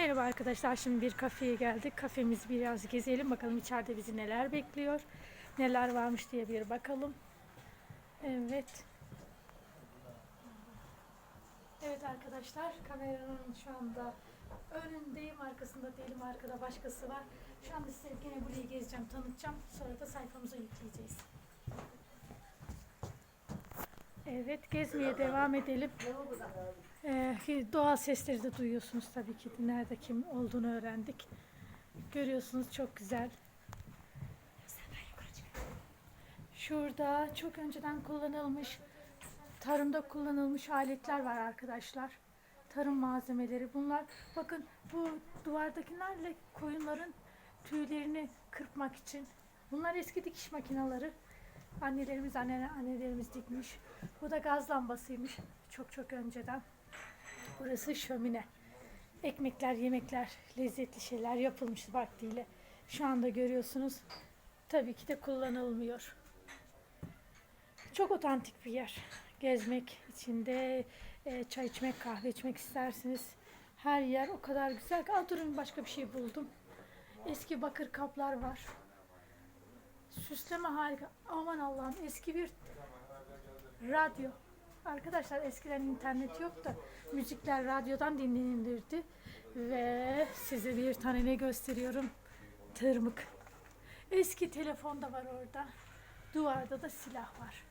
Merhaba arkadaşlar. Şimdi bir kafeye geldik. Kafemizi biraz gezelim. Bakalım içeride bizi neler bekliyor. Neler varmış diye bir bakalım. Evet. Evet arkadaşlar. Kameranın şu anda önündeyim. Arkasında değilim. Arkada başkası var. Şu anda size gene burayı gezeceğim, tanıtacağım. Sonra da sayfamıza yükleyeceğiz. Evet, gezmeye devam edelim. Ee, doğal sesleri de duyuyorsunuz tabii ki. Nerede kim olduğunu öğrendik. Görüyorsunuz çok güzel. Şurada çok önceden kullanılmış, tarımda kullanılmış aletler var arkadaşlar. Tarım malzemeleri. Bunlar bakın bu duvardakilerle koyunların tüylerini kırpmak için. Bunlar eski dikiş makineleri. Annelerimiz, anne, annelerimiz dikmiş. Bu da gaz lambasıymış. Çok çok önceden. Burası şömine. Ekmekler, yemekler, lezzetli şeyler yapılmış vaktiyle. Şu anda görüyorsunuz. Tabii ki de kullanılmıyor. Çok otantik bir yer. Gezmek içinde e, çay içmek, kahve içmek istersiniz. Her yer o kadar güzel ki. Durun başka bir şey buldum. Eski bakır kaplar var. Süsleme harika. Aman Allah'ım eski bir radyo. Arkadaşlar eskiden internet yok da müzikler radyodan dinlenilirdi. Ve size bir tane ne gösteriyorum? Tırmık. Eski telefon da var orada. Duvarda da silah var.